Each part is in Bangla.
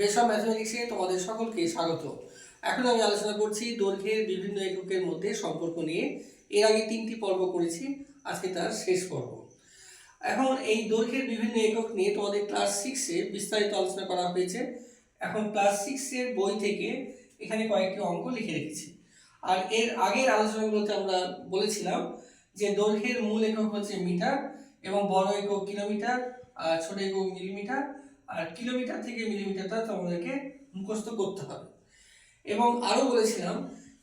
বেসব ম্যাথমেটিক্সে তোমাদের সকলকে স্বাগত। এখন আমি আলোচনা করছি দৈর্ঘ্যের বিভিন্ন এককের মধ্যে সম্পর্ক নিয়ে। এর আগে তিনটি পর্ব করেছি, আজকে তার শেষ পর্ব। এখন এই দৈর্ঘ্যের বিভিন্ন একক নিয়ে তোমাদের ক্লাস সিক্সে বিস্তারিত আলোচনা করা হয়েছে। এখন ক্লাস সিক্সের বই থেকে এখানে কয়েকটি অঙ্ক লিখে রেখেছি। আর এর আগের আলোচনাগুলোতে আমরা বলেছিলাম যে দৈর্ঘ্যের মূল একক হচ্ছে মিটার এবং বড় একক কিলোমিটার, আর ছোট একক মিলিমিটার। আর কিলোমিটার থেকে মিলিমিটারটা তোমাদেরকে মুখস্থ করতে হবে। এবং আরও বলেছিলাম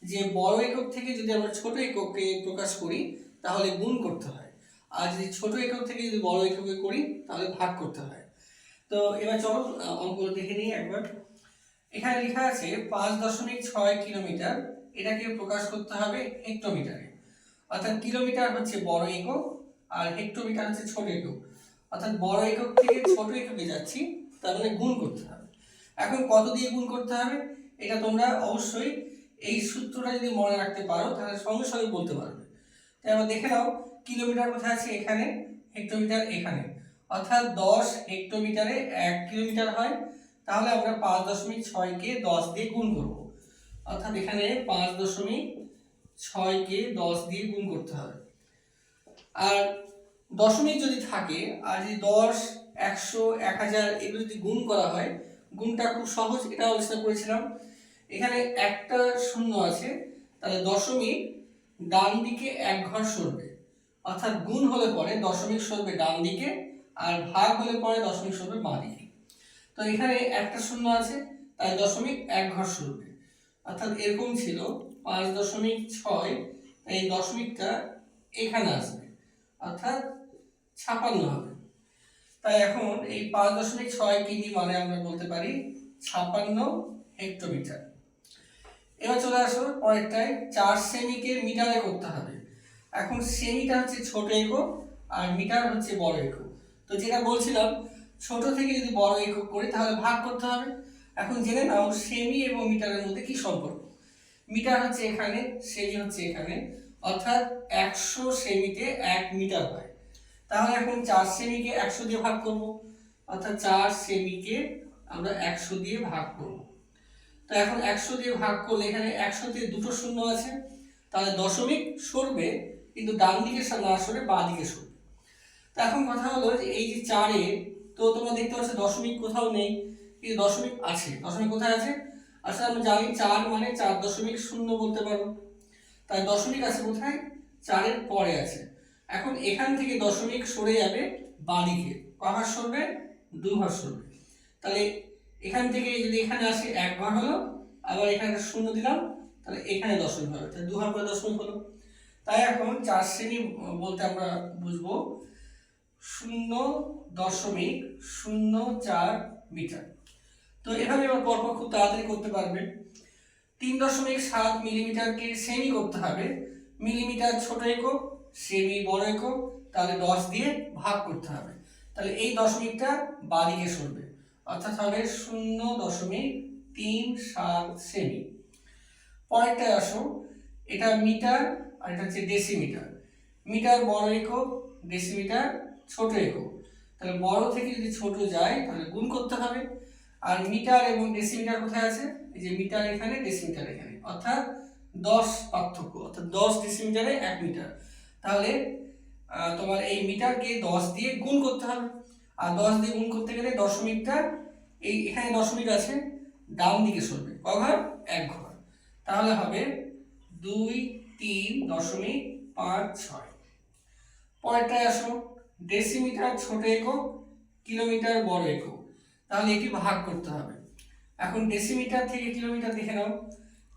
যে বড় একক থেকে যদি আমরা ছোট এককে প্রকাশ করি, তাহলে গুণ করতে হয়। আর যদি ছোট একক থেকে যদি বড় এককে করি, তাহলে ভাগ করতে হয়। তো এবার চলো অঙ্কগুলো দেখে নিই একবার। এখানে লেখা আছে পাঁচ দশমিক ছয় কিলোমিটার, এটাকে প্রকাশ করতে হবে হেক্টোমিটারে। অর্থাৎ কিলোমিটার হচ্ছে বড় একক, আর হেক্টোমিটার হচ্ছে ছোট একক। অর্থাৎ বড় একক থেকে ছোট এককে যাচ্ছি তার মানে গুণ করতে হবে। এখন কত দিয়ে গুণ করতে হবে? এটা তোমরা অবশ্যই এই সূত্রটা যদি মনে রাখতে পারো, তাহলে সঙ্গে সঙ্গে বলতে পারবে। তাই আমরা দেখে নাও, কিলোমিটার কোথায় আছে? এখানে, হেক্টোমিটার এখানে। অর্থাৎ দশ হেক্টোমিটারে এক কিলোমিটার হয়। তাহলে আমরা পাঁচ দশমিক ছয়কে দশ দিয়ে গুণ করব। অর্থাৎ এখানে পাঁচ দশমিক ছয়কে দশ দিয়ে গুণ করতে হবে। আর দশমিক যদি থাকে, আর যদি দশ একশো এক হাজার এগুলো যদি গুণ করা হয়, গুণটা খুব সহজ এটা আলোচনা করেছিলাম। এখানে একটা শূন্য আছে, তাহলে দশমিক ডান দিকে এক ঘর সরবে। অর্থাৎ গুণ হলে পরে দশমিক সরবে ডান দিকে, আর ভাগ হলে পরে দশমিক সরবে বাঁ দিকে। তো এখানে একটা শূন্য আছে, তাই দশমিক এক ঘর সরবে। অর্থাৎ এরকম ছিল, পাঁচ দশমিক ছয় এই দশমিকটা এখানে আসবে। অর্থাৎ ছাপান্ন হবে। তাই এখন এই পাঁচ দশমিক ছয় কিমি মানে আমরা বলতে পারি ছাপান্ন হেক্টোমিটার এবার চলে আসো পরেরটায়, চার সেমিকে মিটারে করতে হবে। এখন সেমিটা হচ্ছে ছোট একক আর মিটার হচ্ছে বড় একক। তো যেটা বলছিলাম, ছোট থেকে যদি বড় একক করি তাহলে ভাগ করতে হবে। এখন জেনে নাও সেমি এবং মিটারের মধ্যে কি সম্পর্ক। মিটার হচ্ছে এখানে সেমি হচ্ছে এখানে। অর্থাৎ একশো সেমিতে এক মিটার হয়। তাহলে এখন চার সেমিকে একশো দিয়ে ভাগ করব। অর্থাৎ চার সেমিকে আমরা একশো দিয়ে ভাগ করব। তো এখন একশো দিয়ে ভাগ করলে এখানে একশোতে দুটো শূন্য আছে। তাহলে দশমিক সরবে, কিন্তু ডান দিকে না সরে বাঁ দিকে সরবে। তো এখন কথা হলো যে এই যে চারে, তো তোমরা দেখতে পাচ্ছ দশমিক কোথাও নেই, কিন্তু দশমিক আছে। দশমিক কোথায় আছে? আসলে আমরা জানি চার মানে চার দশমিক শূন্য বলতে পারো। তাই দশমিক আছে কোথায়? চারের পরে আছে। এখন এখান থেকে দশমিক সরে যাবে বাঁদিকে কভার সরবে? দু ঘর সরবে। তাহলে এখান থেকে যদি এখানে আসে এক ঘর হলো, আবার এখানে শূন্য দিলাম, তাহলে এখানে দশমিক হবে। তাহলে দু ঘর পরে দশমিক হলো। তাই এখন চার শ্রেণি বলতে আমরা বুঝব, শূন্য দশমিক শূন্য চার মিটার। তো এভাবে এবার পরপর খুব তাড়াতাড়ি করতে পারবে। তিন দশমিক সাত মিলিমিটারকে সেমি করতে হবে। মিলিমিটার ছোট একক সেমি বড় একক তাহলে দশ দিয়ে ভাগ করতে হবে। তাহলে এই দশমিকটা বাদিকে সরবে। অর্থাৎ হবে শূন্য দশমিক তিন সাত সেমি পরেরটায় আসো, এটা মিটার আর এটা হচ্ছে ডেসিমিটার মিটার বড় একক ডেসিমিটার ছোট একক। তাহলে বড় থেকে যদি ছোট যায়, তাহলে গুণ করতে হবে। আর মিটার এবং ডেসিমিটার কোথায় আছে? এই যে মিটার এখানে ডেসিমিটার এখানে। অর্থাৎ দশ পার্থক্য, অর্থাৎ দশ ডেসিমিটারে এক মিটার। তাহলে তোমার এই মিটারকে দশ দিয়ে গুণ করতে হবে। আর দশ দিয়ে গুণ করতে গেলে দশমিকটা এই এখানে দশমিক আছে, ডান দিকে সরবে ক ঘর এক ঘর। তাহলে হবে দুই তিন দশমিক পাঁচ ছয়। পরেরটায় আসো ডেসিমিটার ছোট একক কিলোমিটার বড় একক। তাহলে এটি ভাগ করতে হবে। এখন ডেসিমিটার থেকে কিলোমিটার দেখে নাও।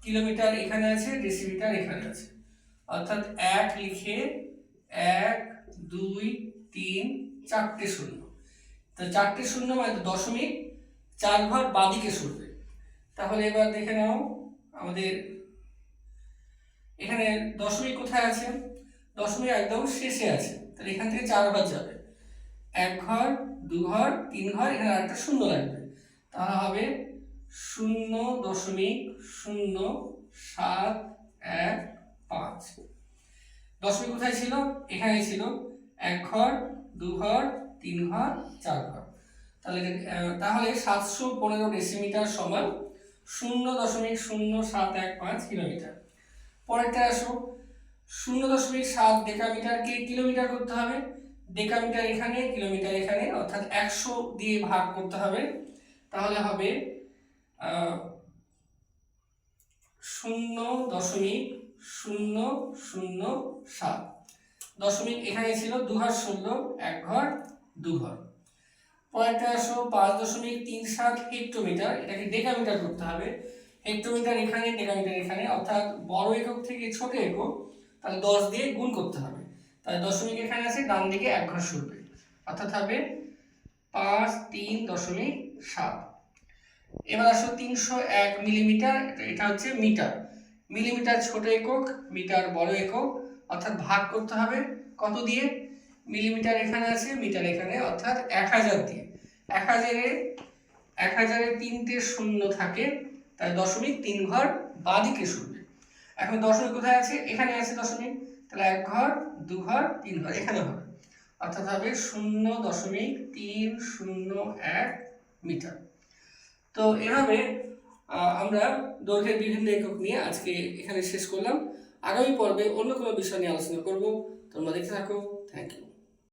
কিলোমিটার এখানে আছে ডেসিমিটার এখানে আছে। অর্থাৎ এক লিখে এক, দুই, তিন, চারটে শূন্য। তো চারটে শূন্য মানে দশমিক, চার ঘর বাদিকে সরবে। তাহলে এবার দেখে নাও আমাদের এখানে দশমিক কোথায় আছে? দশমিক একদম শেষে আছে। তাহলে এখান থেকে চার ঘর যাবে। এক ঘর, দু ঘর, তিন ঘর, এখানে একটা শূন্য লাগবে। তাহলে হবে শূন্য দশমিক শূন্য সাত দশমিক কোথায় ছিল? এখানে ছিল। এক ঘর, দু ঘর, তিন ঘর, চার ঘর। তাহলে তাহলে সাতশো পনেরো ডেসিমিটার সমান শূন্য দশমিক শূন্য সাত এক পাঁচ কিলোমিটার। পরেরটা আসো। শূন্য দশমিক সাত ডেকামিটারকে কিলোমিটার করতে হবে? ডেকামিটার এখানে, কিলোমিটার এখানে, অর্থাৎ একশো দিয়ে ভাগ করতে হবে। তাহলে হবে শূন্য দশমিক শূন্য শূন্য, সাত। দশমিক এখানে ছিল দু ঘর ষোলো এক ঘর দু ঘর পরেরটা আসো, পাঁচ দশমিক তিন সাত হেক্টোমিটার। এটাকে ডেকামিটার করতে হবে। হেক্টোমিটার এখানে, ডেকামিটার এখানে। অর্থাৎ বড় একক থেকে ছোট একক, তাহলে দশ দিয়ে গুণ করতে হবে। তাহলে দশমিক এখানে আছে, ডান দিকে এক ঘর সরবে। অর্থাৎ হবে পাঁচ তিন দশমিক সাত। এবার আসো তিনশো এক মিলিমিটার, এটা হচ্ছে মিটার। মিলিমিটার ছোট একক, মিটার বড় একক, অর্থাৎ ভাগ করতে হবে কত দিয়ে? মিলিমিটার এখানে আছে, মিটার এখানে, অর্থাৎ এক হাজার দিয়ে। এক হাজারে এক হাজারে তিনটে শূন্য থাকে, তাই দশমিক তিন ঘর বাদিকে শুনবে এখন দশমিক কোথায় আছে? এখানে আছে দশমিক। তাহলে এক ঘর, দু ঘর, তিন ঘর, এখানে হবে। অর্থাৎ হবে শূন্য দশমিক তিন শূন্য এক মিটার। তো এভাবে আমরা দৈর্ঘ্যের বিভিন্ন একক নিয়ে আজকে এখানে শেষ করলাম। আগামী পর্বে অন্য কোনো বিষয় নিয়ে আলোচনা করব। তোমরা দেখে থাকো। Thank you